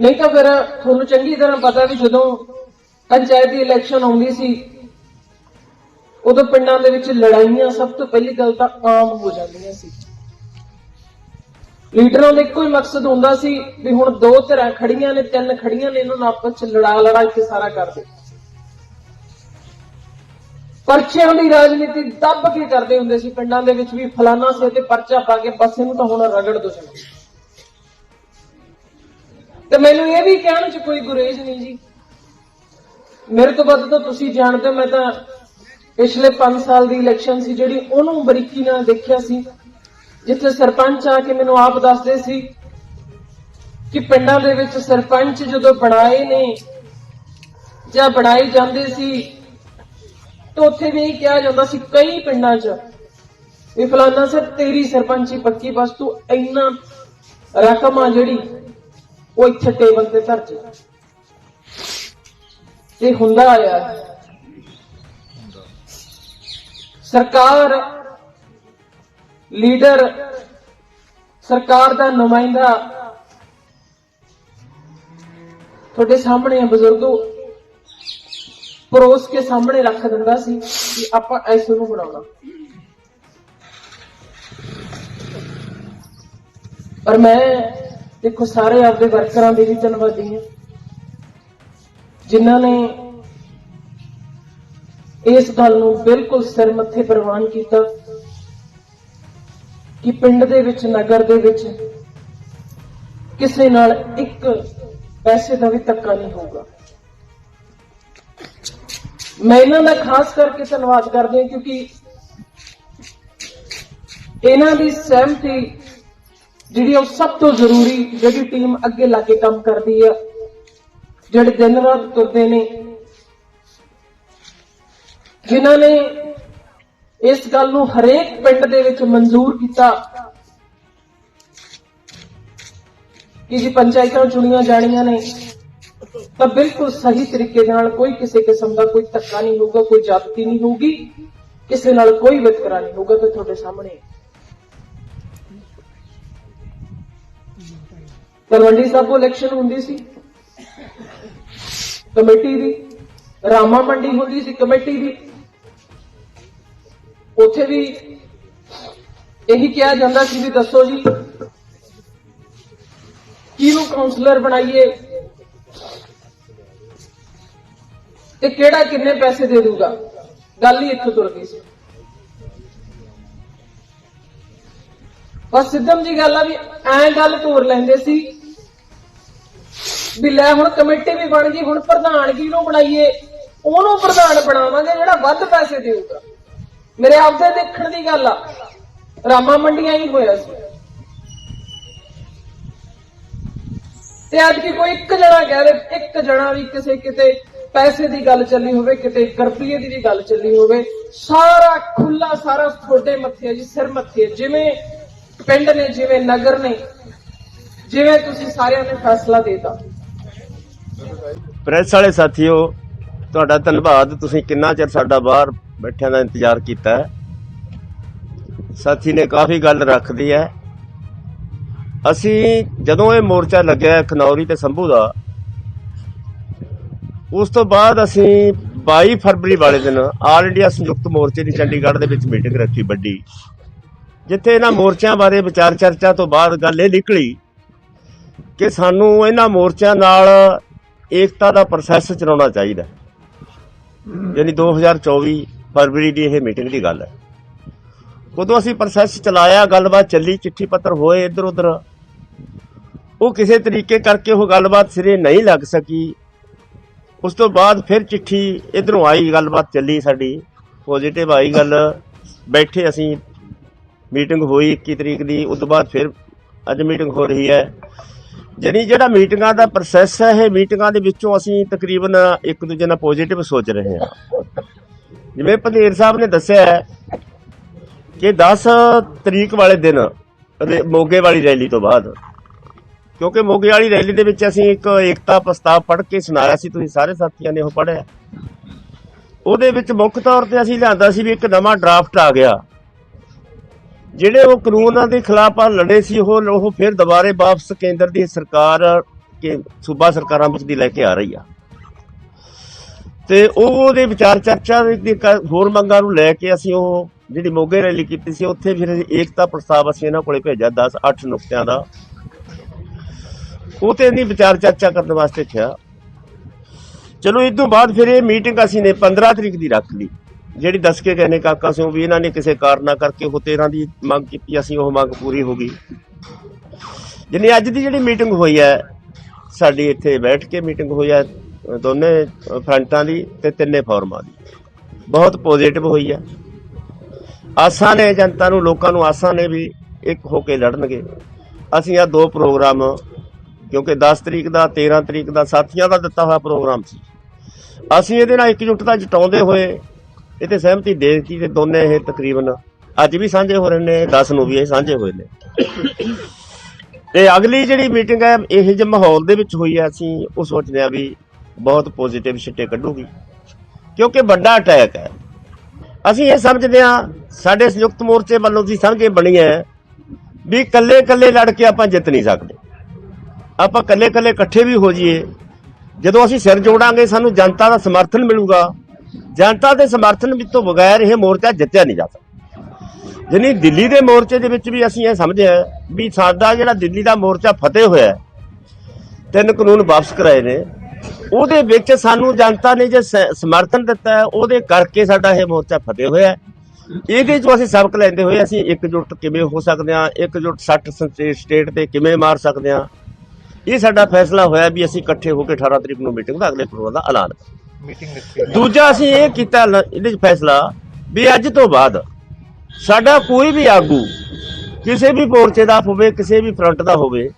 ਨਹੀਂ ਤਾਂ ਫਿਰ ਤੁਹਾਨੂੰ ਚੰਗੀ ਤਰ੍ਹਾਂ ਪਤਾ ਵੀ ਜਦੋਂ ਪੰਚਾਇਤੀ ਇਲੈਕਸ਼ਨ ਆਉਂਦੀ ਸੀ, ਉਦੋਂ ਪਿੰਡਾਂ ਦੇ ਵਿੱਚ ਲੜਾਈਆਂ ਸਭ ਤੋਂ ਪਹਿਲੀ ਗੱਲ ਤਾਂ ਆਮ ਹੋ ਜਾਂਦੀਆਂ ਸੀ। ਲੀਡਰਾਂ ਦਾ ਇੱਕੋ ਹੀ ਮਕਸਦ ਹੁੰਦਾ ਸੀ ਵੀ ਹੁਣ ਦੋ ਧਿਰਾਂ ਖੜੀਆਂ ਨੇ, ਤਿੰਨ ਖੜੀਆਂ ਨੇ, ਇਹਨਾਂ ਨੂੰ ਆਪਸ ਚ ਲੜਾ ਲੜਾ ਕੇ ਸਾਰਾ ਕਰ ਦੇ ਪਰਚਿਆਂ ਦੀ ਰਾਜਨੀਤੀ ਦੱਬ ਕੇ ਕਰਦੇ ਹੁੰਦੇ ਸੀ। ਪਿੰਡਾਂ ਦੇ ਵਿੱਚ ਵੀ ਫਲਾਣਾ ਸੇ ਤੇ ਪਰਚਾ ਪਾ ਕੇ ਬਸ ਇਹਨੂੰ ਤਾਂ ਹੁਣ ਰਗੜ ਦੋ ਚੰਗੀ ਤੇ ਮੈਨੂੰ ਇਹ ਵੀ ਕਹਿਣ ਚ ਕੋਈ ਗੁਰੇਜ਼ ਨਹੀਂ ਜੀ। ਮੇਰੇ ਤੋਂ ਵੱਧ ਤਾਂ ਤੁਸੀਂ ਜਾਣਦੇ ਹੋ, ਮੈਂ ਤਾਂ ਪਿਛਲੇ 5 ਸਾਲ ਦੀ ਇਲੈਕਸ਼ਨ ਸੀ, ਜਿਹੜੀ ਉਹਨੂੰ ਬਰੀਕੀ ਨਾਲ ਦੇਖਿਆ ਸੀ। ਜਿੱਥੇ ਸਰਪੰਚ ਆ ਕੇ ਮੈਨੂੰ ਆਪ ਦੱਸਦੇ ਸੀ ਕਿ ਪਿੰਡਾਂ ਦੇ ਵਿੱਚ ਸਰਪੰਚ ਜਦੋਂ ਬਣਾਏ ਨੇ ਜਾਂ ਬਣਾਏ ਜਾਂਦੇ ਸੀ, ਤਾਂ ਉੱਥੇ ਵੀ ਕਿਹਾ ਜਾਂਦਾ ਸੀ ਕਈ ਪਿੰਡਾਂ 'ਚ ਵੀ ਫਲਾਨਾ ਸਰ, ਤੇਰੀ ਸਰਪੰਚੀ ਪੱਕੀ ਬਸ ਤੂੰ ਇੰਨਾ ਰਕਮ ਆ ਜਿਹੜੀ ਉਹ ਇੱਥੇ ਟੇਬਲ ਤੇ ਧਰ ਜੇ ਤੇ ਹੁੰਦਾ ਆਇਆ। ਸਰਕਾਰ ਲੀਡਰ ਸਰਕਾਰ ਦਾ ਨੁਮਾਇੰਦਾ। ਤੁਹਾਡੇ ਸਾਹਮਣੇ ਆ ਬਜ਼ੁਰਗੋ, ਪਰੋਸ ਕੇ ਸਾਹਮਣੇ ਰੱਖ ਦਿੰਦਾ ਸੀ ਕਿ ਆਪਾਂ ਇਸ ਨੂੰ ਬਣਾਉਣਾ। ਪਰ ਮੈਂ ਦੇਖੋ ਸਾਰੇ ਆਪਦੇ ਵਰਕਰਾਂ ਦੇ ਵੀ ਧੰਨਵਾਦੀ ਹਾਂ। ਜਿਨ੍ਹਾਂ ਨੇ ਇਸ ਗੱਲ ਨੂੰ ਬਿਲਕੁਲ ਸਿਰ ਮੱਥੇ ਪ੍ਰਵਾਨ ਕੀਤਾ। ਕਿ ਪਿੰਡ ਦੇ ਵਿੱਚ, ਨਗਰ ਦੇ ਵਿੱਚ ਕਿਸੇ ਨਾਲ ਇੱਕ ਪੈਸੇ ਦਾ ਵੀ ਧੱਕਾ ਨਹੀਂ ਹੋਊਗਾ। ਮੈਂ ਇਹਨਾਂ ਦਾ ਖਾਸ ਕਰਕੇ ਧੰਨਵਾਦ ਕਰਦੀ ਹਾਂ ਕਿਉਂਕਿ ਇਹਨਾਂ ਦੀ ਸਹਿਮਤੀ ਜਿਹੜੀ ਉਹ ਸਭ ਤੋਂ ਜ਼ਰੂਰੀ, ਜਿਹੜੀ ਟੀਮ ਅੱਗੇ ਲਾ ਕੇ ਕੰਮ ਕਰਦੀ ਹੈ ਜਿਹੜੇ ਦਿਨ ਰਾਤ ਤੁਰਦੇ ਨੇ, ਜਿਨ੍ਹਾਂ ਨੇ ਇਸ ਗੱਲ ਨੂੰ ਹਰੇਕ ਪਿੰਡ ਦੇ ਵਿੱਚ ਮਨਜ਼ੂਰ ਕੀਤਾ ਕਿ ਜੀ ਪੰਚਾਇਤਾਂ ਚੁਣੀਆਂ ਜਾਣੀਆਂ ਨੇ, ਤਾਂ ਬਿਲਕੁਲ ਸਹੀ ਤਰੀਕੇ ਨਾਲ ਕੋਈ ਕਿਸੇ ਕਿਸਮ ਦਾ ਕੋਈ ਧੱਕਾ ਨਹੀਂ ਹੋਊਗਾ, ਕੋਈ ਜਾਤੀ ਨਹੀਂ ਹੋਊਗੀ, ਕਿਸੇ ਨਾਲ ਕੋਈ ਵਿਤਕਰਾ ਨਹੀਂ ਹੋਊਗਾ ਤੇ ਤੁਹਾਡੇ ਸਾਹਮਣੇ। ਤਲਵੰਡੀ ਸਾਹਿਬ ਇਲੈਕਸ਼ਨ ਹੁੰਦੀ ਸੀ, ਕਮੇਟੀ ਦੀ, ਰਾਮਾ ਮੰਡੀ ਹੁੰਦੀ ਸੀ ਕਮੇਟੀ ਦੀ। ਉੱਥੇ ਵੀ ਇਹੀ ਕਿਹਾ ਜਾਂਦਾ ਸੀ ਵੀ ਦੱਸੋ ਜੀ, ਕਿਹਨੂੰ ਕਾਉਂਸਲਰ ਬਣਾਈਏ ਤੇ ਕਿਹੜਾ ਕਿੰਨੇ ਪੈਸੇ ਦੇ ਦੂਗਾ? ਗੱਲ ਹੀ ਇੱਥੋਂ ਤੁਰ ਗਈ ਸੀ। ਬਸ ਸਿੱਧਮ ਜੀ ਗੱਲ ਆ ਵੀ ਐਂ ਗੱਲ ਤੋਰ ਲੈਂਦੇ ਸੀ ਵੀ ਲੈ ਹੁਣ ਕਮੇਟੀ ਵੀ ਬਣ ਗਈ, ਹੁਣ ਪ੍ਰਧਾਨਗੀ ਨੂੰ ਬਣਾਈਏ, ਉਹਨੂੰ ਪ੍ਰਧਾਨ ਬਣਾਵਾਂਗੇ ਜਿਹੜਾ ਵੱਧ ਪੈਸੇ ਦੇਊਗਾ। ਮੇਰੇ ਆਪਦੇ ਦੇਖਣ ਦੀ ਗੱਲ ਆ। ਰਾਮਾ ਮੰਡੀਆਂ ਹੀ ਹੋਇਆ ਸੀ। ਤੇ ਅੱਜ ਕੀ ਕੋਈ ਇੱਕ ਜਣਾ ਕਹਿ ਦੇ ਇੱਕ ਜਣਾ ਵੀ ਕਿਸੇ ਕਿਤੇ ਪੈਸੇ ਦੀ ਗੱਲ ਚੱਲੀ ਹੋਵੇ, ਕਿਤੇ ਰੁਪਈਏ ਦੀ ਵੀ ਗੱਲ ਚੱਲੀ ਹੋਵੇ, ਸਾਰਾ ਖੁੱਲਾ ਸਾਰਾ ਤੁਹਾਡੇ ਮੱਥੇ ਜੀ, ਸਿਰ ਮੱਥੇ ਜਿਵੇਂ ਪਿੰਡ ਨੇ, ਜਿਵੇਂ ਨਗਰ ਨੇ, ਜਿਵੇਂ ਤੁਸੀਂ ਸਾਰਿਆਂ ਨੇ ਫੈਸਲਾ ਦੇਤਾ। ਪ੍ਰੈਸ ਵਾਲੇ ਸਾਥੀਓ ਤੁਹਾਡਾ ਧੰਨਵਾਦ। ਤੁਸੀਂ ਕਿੰਨਾ ਚਿਰ ਸਾਡਾ ਬਾਹਰ ਬੈਠਿਆਂ ਦਾ ਇੰਤਜ਼ਾਰ ਕੀਤਾ ਹੈ। ਸਾਥੀ ਨੇ ਕਾਫੀ ਗੱਲ ਰੱਖਦੀ ਹੈ। ਅਸੀਂ ਜਦੋਂ ਇਹ ਮੋਰਚਾ ਲੱਗਿਆ ਖਨੌਰੀ ਤੇ ਸੰਭੂ ਦਾ, ਉਸ ਤੋਂ ਬਾਅਦ ਅਸੀਂ 22 ਫਰਵਰੀ ਵਾਲੇ ਦਿਨ ਆਲ ਇੰਡੀਆ ਸੰਯੁਕਤ ਮੋਰਚੇ ਦੀ ਚੰਡੀਗੜ੍ਹ ਦੇ ਵਿੱਚ ਮੀਟਿੰਗ ਰੱਖੀ ਵੱਡੀ। ਜਿੱਥੇ ਇਹਨਾਂ ਮੋਰਚਿਆਂ ਬਾਰੇ ਵਿਚਾਰ ਚਰਚਾ ਤੋਂ ਬਾਅਦ ਗੱਲ ਇਹ ਨਿਕਲੀ ਕਿ ਸਾਨੂੰ ਇਹਨਾਂ ਮੋਰਚਿਆਂ ਨਾਲ ਏਕਤਾ ਦਾ ਪ੍ਰੋਸੈਸ ਚਲਾਉਣਾ ਚਾਹੀਦਾ ਯਾਨੀ 2024 ਫਰਵਰੀ ਦੀ ਇਹ ਮੀਟਿੰਗ ਦੀ ਗੱਲ ਹੈ। ਉਦੋਂ ਅਸੀਂ ਪ੍ਰੋਸੈਸ ਚਲਾਇਆ, ਗੱਲਬਾਤ ਚੱਲੀ, ਚਿੱਠੀ ਪੱਤਰ ਹੋਏ ਇੱਧਰ ਉੱਧਰ। ਉਹ ਕਿਸੇ ਤਰੀਕੇ ਕਰਕੇ ਉਹ ਗੱਲਬਾਤ ਸਿਰੇ ਨਹੀਂ ਲੱਗ ਸਕੀ। ਉਸ ਤੋਂ ਬਾਅਦ ਫਿਰ ਚਿੱਠੀ ਇਧਰੋਂ ਆਈ, ਗੱਲਬਾਤ ਚੱਲੀ ਸਾਡੀ ਪੋਜ਼ਿਟਿਵ ਆਈ ਗੱਲ। ਬੈਠੇ ਅਸੀਂ, ਮੀਟਿੰਗ ਹੋਈ 21 ਤਰੀਕ ਦੀ, ਉਸ ਤੋਂ ਬਾਅਦ ਫਿਰ ਅੱਜ ਮੀਟਿੰਗ ਹੋ ਰਹੀ ਹੈ। ਜਾਣੀ ਜਿਹੜਾ ਮੀਟਿੰਗਾਂ ਦਾ ਪ੍ਰੋਸੈਸ ਹੈ, ਇਹ ਮੀਟਿੰਗਾਂ ਦੇ ਵਿੱਚੋਂ ਅਸੀਂ ਤਕਰੀਬਨ ਇੱਕ ਦੂਜੇ ਨਾਲ ਪੋਜ਼ਿਟਿਵ ਸੋਚ ਰਹੇ ਹਾਂ। ਜਿਵੇਂ ਪੰਧੇਰ ਸਾਹਿਬ ਨੇ ਦੱਸਿਆ ਹੈ ਕਿ 10 ਤਰੀਕ ਵਾਲੇ ਦਿਨ ਮੋਗੇ ਵਾਲੀ ਰੈਲੀ ਤੋਂ ਬਾਅਦ, ਕਿਉਂਕਿ ਮੋਗੇ ਵਾਲੀ ਰੈਲੀ ਦੇ ਵਿੱਚ ਅਸੀਂ ਇੱਕ ਏਕਤਾ ਪ੍ਰਸਤਾਵ ਪੜ੍ਹ ਕੇ ਸੁਣਾਇਆ ਸੀ, ਤੁਸੀਂ ਸਾਰੇ ਸਾਥੀਆਂ ਨੇ ਉਹ ਪੜ੍ਹਿਆ। ਉਹਦੇ ਵਿੱਚ ਮੁੱਖ ਤੌਰ ਤੇ ਅਸੀਂ ਲਿਆਂਦਾ ਸੀ ਵੀ ਇੱਕ ਨਵਾਂ ਡਰਾਫਟ ਆ ਗਿਆ। ਜਿਹੜੇ ਉਹ ਕਾਨੂੰਨਾਂ ਦੇ ਖਿਲਾਫ ਆ, ਲੜੇ ਸੀ ਉਹ ਉਹ ਫਿਰ ਦੁਬਾਰੇ ਵਾਪਸ ਕੇਂਦਰ ਦੀ ਸਰਕਾਰ ਕੇ ਸੂਬਾ ਸਰਕਾਰਾਂ ਵਿੱਚ ਦੀ ਲੈ ਕੇ ਆ ਰਹੀ ਆ। ਤੇ ਉਹ ਉਹਦੇ ਵਿਚਾਰ ਚਰਚਾ ਦੀ ਹੋਰ ਮੰਗਾਂ ਨੂੰ ਲੈ ਕੇ ਅਸੀਂ ਉਹ ਜਿਹੜੀ ਮੋਗੇ ਰੈਲੀ ਕੀਤੀ ਸੀ, ਉੱਥੇ ਫਿਰ ਏਕਤਾ ਪ੍ਰਸਤਾਵ ਅਸੀਂ ਇਹਨਾਂ ਕੋਲੇ ਭੇਜਿਆ 10 8 ਨੁਕਤਿਆਂ ਦਾ। ਉਹ ਤੇ ਇਹਦੀ ਵਿਚਾਰ ਚਰਚਾ ਕਰਨ ਵਾਸਤੇ ਕਿਹਾ। ਚਲੋ, ਇਸ ਤੋਂ ਬਾਅਦ ਫਿਰ ਇਹ ਮੀਟਿੰਗ ਅਸੀਂ ਨੇ 15 ਤਰੀਕ ਦੀ ਰੱਖ ਲਈ। ਜਿਹੜੀ ਦੱਸ ਕੇ ਗਏ ਨੇ ਕਾਕਾ ਸਿੰਘ ਵੀ ਇਹਨਾਂ ਨੇ ਕਿਸੇ ਕਾਰਨਾ ਕਰਕੇ ਉਹ 13 ਦੀ ਮੰਗ ਕੀਤੀ, ਅਸੀਂ ਉਹ ਮੰਗ ਪੂਰੀ ਹੋ ਗਈ। ਜਿੰਨੀ ਅੱਜ ਦੀ ਜਿਹੜੀ ਮੀਟਿੰਗ ਹੋਈ ਹੈ, ਸਾਡੀ ਇੱਥੇ ਬੈਠ ਕੇ ਮੀਟਿੰਗ ਹੋਈ ਹੈ, ਦੋਨੇ ਫਰੰਟਾਂ ਦੀ ਤੇ ਤਿੰਨੇ ਫੋਰਮਾਂ ਦੀ। ਬਹੁਤ ਪੋਜ਼ਿਟਿਵ ਹੋਈ ਹੈ। ਆਸਾਂ ਨੇ ਜਨਤਾ ਨੂੰ, ਲੋਕਾਂ ਨੂੰ ਆਸਾਂ ਨੇ ਵੀ ਇੱਕ ਹੋ ਕੇ ਲੜਨਗੇ। ਅਸੀਂ ਆ ਦੋ ਪ੍ਰੋਗਰਾਮ, ਕਿਉਂਕਿ 10 ਤਰੀਕ ਦਾ 13 ਤਰੀਕ ਦਾ ਸਾਥੀਆਂ ਦਾ ਦਿੱਤਾ ਹੋਇਆ ਪ੍ਰੋਗਰਾਮ ਸੀ। ਅਸੀਂ ਇਹਦੇ ਨਾਲ ਇਕਜੁੱਟਤਾ ਜਟਾਉਂਦੇ ਹੋਏ ਇਹ ਤੇ ਸਹਿਮਤੀ ਦੇ ਦਿੱਤੀ ਤੇ ਦੋਨੇ ਇਹ ਤਕਰੀਬਨ ਅੱਜ ਵੀ ਸਾਂਝੇ ਹੋ ਰਹੇ ਨੇ 10 ਨੂੰ ਵੀ ਇਹ ਸਾਂਝੇ ਹੋਏ ਨੇ। ਤੇ ਅਗਲੀ ਜਿਹੜੀ ਮੀਟਿੰਗ ਹੈ, ਇਹ ਜਿਹੇ ਮਾਹੌਲ ਦੇ ਵਿੱਚ ਹੋਈ ਹੈ, ਅਸੀਂ ਉਹ ਸੋਚਦੇ ਆ ਵੀ ਬਹੁਤ ਪੋਜ਼ਿਟਿਵ ਛਿੱਟੇ ਕੱਢੂਗੀ। ਕਿਉਂਕਿ ਵੱਡਾ ਅਟੈਕ ਹੈ। ਅਸੀਂ ਇਹ ਸਮਝਦੇ ਆ ਸਾਡੇ ਸੰਯੁਕਤ ਮੋਰਚੇ ਵੱਲੋਂ ਦੀ ਸਮਝ ਇਹ ਬਣੀ ਹੈ ਵੀ ਇਕੱਲੇ ਇਕੱਲੇ ਲੜ ਕੇ ਆਪਾਂ ਜਿੱਤ ਨਹੀਂ ਸਕਦੇ। ਆਪਾਂ ਇਕੱਲੇ ਇਕੱਲੇ ਇਕੱਠੇ ਵੀ ਹੋ ਜਾਈਏ। ਜਦੋਂ ਅਸੀਂ ਸਿਰ ਜੋੜਾਂਗੇ, ਸਾਨੂੰ ਜਨਤਾ ਦਾ ਸਮਰਥਨ ਮਿਲੂਗਾ। ਜਨਤਾ ਦੇ ਸਮਰਥਨ ਵਿੱਚ ਤੋਂ ਬਗੈਰ ਇਹ ਮੋਰਚਾ ਜਿੱਤਿਆ ਨਹੀਂ ਜਾ ਸਕਦਾ। ਜਾਣੀ ਦਿੱਲੀ ਦੇ ਮੋਰਚੇ ਦੇ ਵਿੱਚ ਵੀ ਅਸੀਂ ਇਹ ਸਮਝਿਆ ਵੀ ਸਾਡਾ ਜਿਹੜਾ ਦਿੱਲੀ ਦਾ ਮੋਰਚਾ ਫਤਿਹ ਹੋਇਆ ਤਿੰਨ ਕਾਨੂੰਨ ਵਾਪਸ ਕਰਾਏ ਨੇ, ਉਹਦੇ ਵਿੱਚ ਸਾਨੂੰ ਜਨਤਾ ਨੇ ਜੇ ਸਮਰਥਨ ਦਿੱਤਾ ਉਹਦੇ ਕਰਕੇ ਸਾਡਾ ਇਹ ਮੋਰਚਾ ਫਤਿਹ ਹੋਇਆ ਇਹਦੇ ਚੋਂ ਅਸੀਂ ਸਬਕ ਲੈਂਦੇ ਹੋਏ ਅਸੀਂ ਇਕਜੁੱਟ ਕਿਵੇਂ ਹੋ ਸਕਦੇ ਹਾਂ, ਇਕਜੁੱਟ 60 ਸਟੇ- ਸਟੇਟ ਤੇ ਕਿਵੇਂ ਮਾਰ ਸਕਦੇ ਹਾਂ। ਇਹ ਸਾਡਾ ਫੈਸਲਾ ਹੋਇਆ ਵੀ ਅਸੀਂ ਇਕੱਠੇ ਹੋ ਕੇ 18 ਤਰੀਕ ਨੂੰ ਮੀਟਿੰਗ ਦਾ ਅਗਲੇ ਪ੍ਰੋਗਰਾਮ ਦਾ ਐਲਾਨ ਕਰਾਂਗੇ। ਦੂਜਾ ਅਸੀਂ ਇਹ ਕੀਤਾ ਲ- ਇਹਦੇ ਚ ਫੈਸਲਾ ਵੀ ਅੱਜ ਤੋਂ ਬਾਅਦ ਸਾਡਾ ਕੋਈ ਵੀ ਆਗੂ ਕਿਸੇ ਵੀ ਮੋਰਚੇ ਦਾ ਹੋਵੇ, ਕਿਸੇ ਵੀ ਫਰੰਟ ਦਾ ਹੋਵੇ,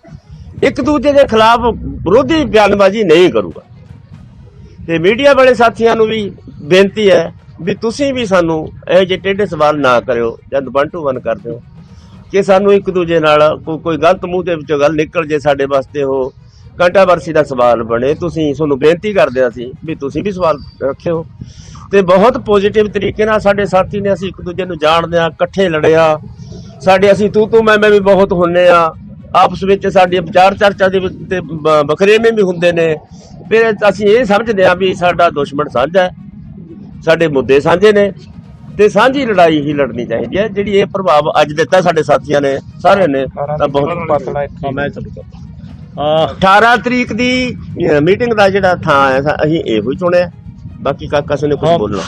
ਇੱਕ ਦੂਜੇ ਦੇ ਖਿਲਾਫ ਵਿਰੋਧੀ ਬਿਆਨਬਾਜ਼ੀ ਨਹੀਂ ਕਰੂਗਾ। ਤੇ ਮੀਡੀਆ ਵਾਲੇ ਸਾਥੀਆਂ ਨੂੰ ਵੀ ਬੇਨਤੀ ਹੈ ਵੀ ਤੁਸੀਂ ਵੀ ਸਾਨੂੰ ਇਹ ਜਿਹੇ ਟੇਢੇ ਸਵਾਲ ਨਾ ਕਰਿਓ ਜਦ ਵਨ ਟੂ ਵਨ ਕਰਦੇ ਹੋ ਕਿ ਸਾਨੂੰ ਇੱਕ ਦੂਜੇ ਨਾਲ ਕੋਈ ਕੋਈ ਗਲਤ ਮੂੰਹ ਦੇ ਵਿੱਚੋਂ ਗੱਲ ਨਿਕਲ ਜੇ ਸਾਡੇ ਵਾਸਤੇ ਉਹ ਕੰਟਰੋਵਰਸੀ ਦਾ ਸਵਾਲ ਬਣੇ। ਤੁਸੀਂ ਤੁਹਾਨੂੰ ਬੇਨਤੀ ਕਰਦੇ ਅਸੀਂ ਵੀ ਤੁਸੀਂ ਵੀ ਸਵਾਲ ਰੱਖਿਓ। ਤੇ ਬਹੁਤ ਪੋਜ਼ਿਟਿਵ ਤਰੀਕੇ ਨਾਲ ਸਾਡੇ ਸਾਥੀ ਨੇ ਅਸੀਂ ਇੱਕ ਦੂਜੇ ਨੂੰ ਜਾਣਦੇ ਆ ਇਕੱਠੇ ਲੜਿਆ ਸਾਡੇ ਅਸੀਂ ਤੂੰ ਤੂੰ ਮੈਂ ਮੈਂ ਵੀ ਬਹੁਤ ਹੁੰਨੇ ਆ ਆਪਸ ਵਿੱਚ ਸਾਡੀ ਵਿਚਾਰ ਚਰਚਾ ਦੇ ਵਿੱਚ ਬਖਰੇਵੇਂ ਵੀ ਹੁੰਦੇ ਨੇ। ਫਿਰ ਅਸੀਂ ਇਹ ਸਮਝਦੇ ਆ ਵੀ ਸਾਡਾ ਦੁਸ਼ਮਣ ਸਾਂਝਾ ਹੈ। ਸਾਡੇ ਮੁੱਦੇ ਸਾਂਝੇ ਨੇ। ਤੇ ਸਾਂਝੀ ਲੜਾਈ ਹੀ ਲੜਨੀ ਚਾਹੀਦੀ ਹੈ। ਜਿਹੜੀ ਇਹ ਪ੍ਰਭਾਵ ਅੱਜ ਦਿੱਤਾ ਸਾਡੇ ਸਾਥੀਆਂ ਨੇ ਸਾਰਿਆਂ ਨੇ ਤਾਂ ਬਹੁਤ ਪਤਲਾ ਇੱਥੇ ਮੈਂ ਚਲੂ 18 ਤਰੀਕ ਦੀ ਮੀਟਿੰਗ ਦਾ ਜਿਹੜਾ ਥਾਂ ਹੈ ਅਸੀਂ ਇਹੋ ਹੀ ਚੁਣਿਆ। ਬਾਕੀ ਕਾਕਾ ਨੇ ਕੁਝ ਬੋਲਣਾ।